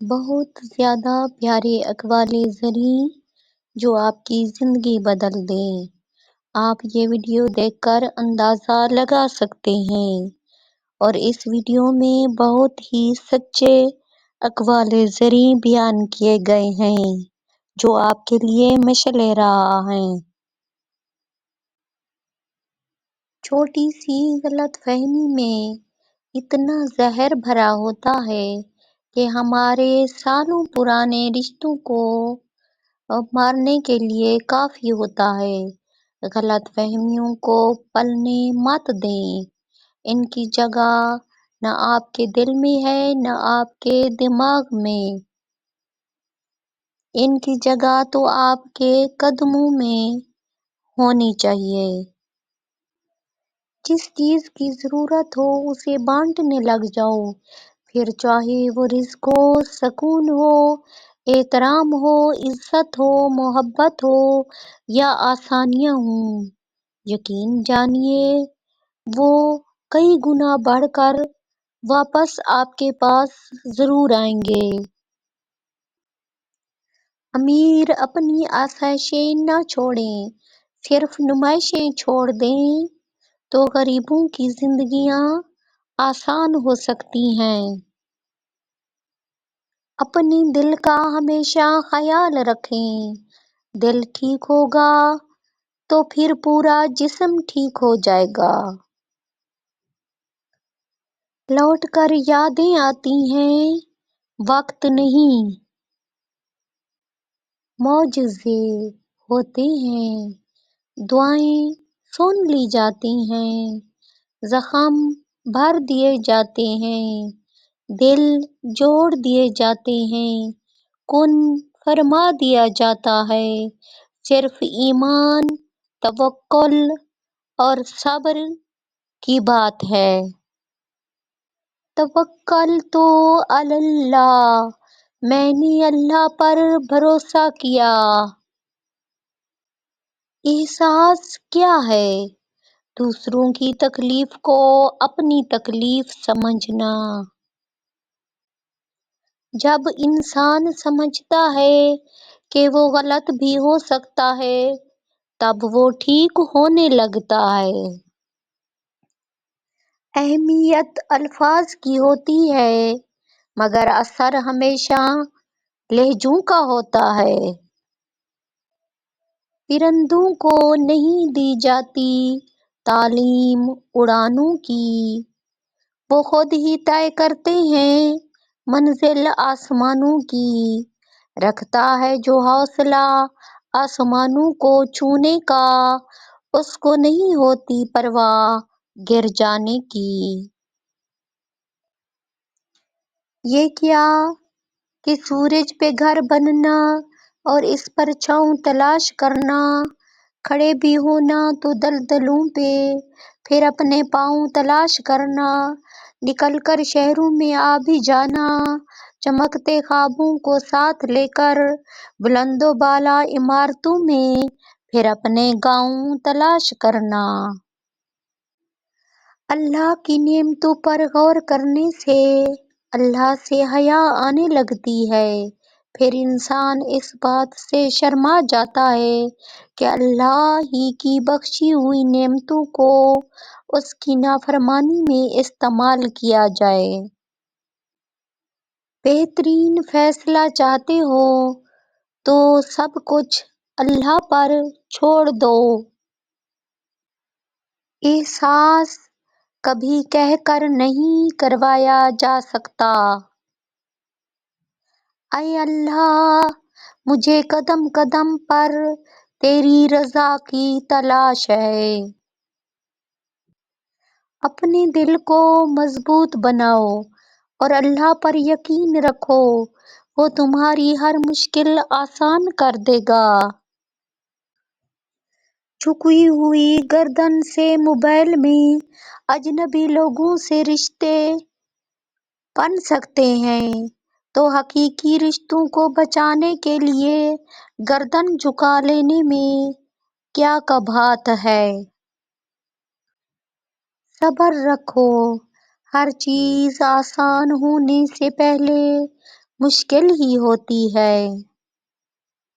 बहुत ज़्यादा प्यारे अक़बाले ज़रीं जो आपकी ज़िंदगी बदल दें। आप ये वीडियो देखकर अंदाज़ा लगा सकते हैं और इस वीडियो में बहुत ही सच्चे अक़बाले ज़रीं बयान किए गए हैं, जो आपके लिए मशल रहा है। छोटी सी गलतफहमी में इतना जहर भरा होता है कि हमारे सालों पुराने रिश्तों को मारने के लिए काफ़ी होता है। गलत फहमियों को पलने मत दें। इनकी जगह न आपके दिल में है, न आपके दिमाग में। इनकी जगह तो आपके कदमों में होनी चाहिए। जिस चीज़ की ज़रूरत हो, उसे बांटने लग जाओ। फिर चाहे वो रिस्क हो, सकून हो, एहतराम हो, इज़्ज़त हो, मोहब्बत हो या आसानियाँ हों, यकीन जानिए, वो कई गुना बढ़कर वापस आपके पास ज़रूर आएँगे। अमीर अपनी आसाइशें न छोड़ें, सिर्फ़ नुमाइशें छोड़ दें तो गरीबों की जिंदगियाँ आसान हो सकती हैं। अपनी दिल का हमेशा ख्याल रखें। दिल ठीक होगा तो फिर पूरा जिस्म ठीक हो जाएगा। लौट कर यादें आती हैं, वक्त नहीं। मौजूजे होते हैं, दुआएँ सुन ली जाती हैं। जख्म भर दिए जाते हैं। दिल जोड़ दिए जाते हैं। कुन फरमा दिया जाता है। सिर्फ़ ईमान तवक्ल और सब्र की बात है। तवक्ल तो अल्लाह, मैंने अल्लाह पर भरोसा किया। एहसास क्या है? दूसरों की तकलीफ़ को अपनी तकलीफ़ समझना। जब इंसान समझता है कि वो गलत भी हो सकता है, तब वो ठीक होने लगता है। अहमियत अल्फाज की होती है, मगर असर हमेशा लहजों का होता है। परिंदों को नहीं दी जाती तालीम उड़ानों की। वो खुद ही तय करते हैं मंजिल आसमानों की। रखता है जो हौसला आसमानों को छूने का, उसको नहीं होती परवाह गिर जाने की। ये क्या कि सूरज पे घर बनना और इस पर छाँव तलाश करना खड़े भी होना तो दलदलों पे फिर अपने पाँव तलाश करना, निकलकर शहरों में आ भी जाना, चमकते ख्वाबों को साथ लेकर बुलंदो बाला इमारतों में फिर अपने गाँव तलाश करना। अल्लाह की नेमतों पर गौर करने से अल्लाह से हया आने लगती है। फिर इंसान इस बात से शर्मा जाता है कि अल्लाह ही की बख्शी हुई नेमतों को उसकी नाफरमानी में इस्तेमाल किया जाए। बेहतरीन फैसला चाहते हो तो सब कुछ अल्लाह पर छोड़ दो। एहसास कभी कहकर नहीं करवाया जा सकता। अय अल्लाह, मुझे कदम कदम पर तेरी रजा की तलाश है। अपने दिल को मज़बूत बनाओ और अल्लाह पर यकीन रखो, वो तुम्हारी हर मुश्किल आसान कर देगा। झुकी हुई गर्दन से मोबाइल में अजनबी लोगों से रिश्ते बन सकते हैं। तो हकीकी रिश्तों को बचाने के लिए गर्दन झुका लेने में क्या कबात है? सब्र रखो, हर चीज़ आसान होने से पहले मुश्किल ही होती है।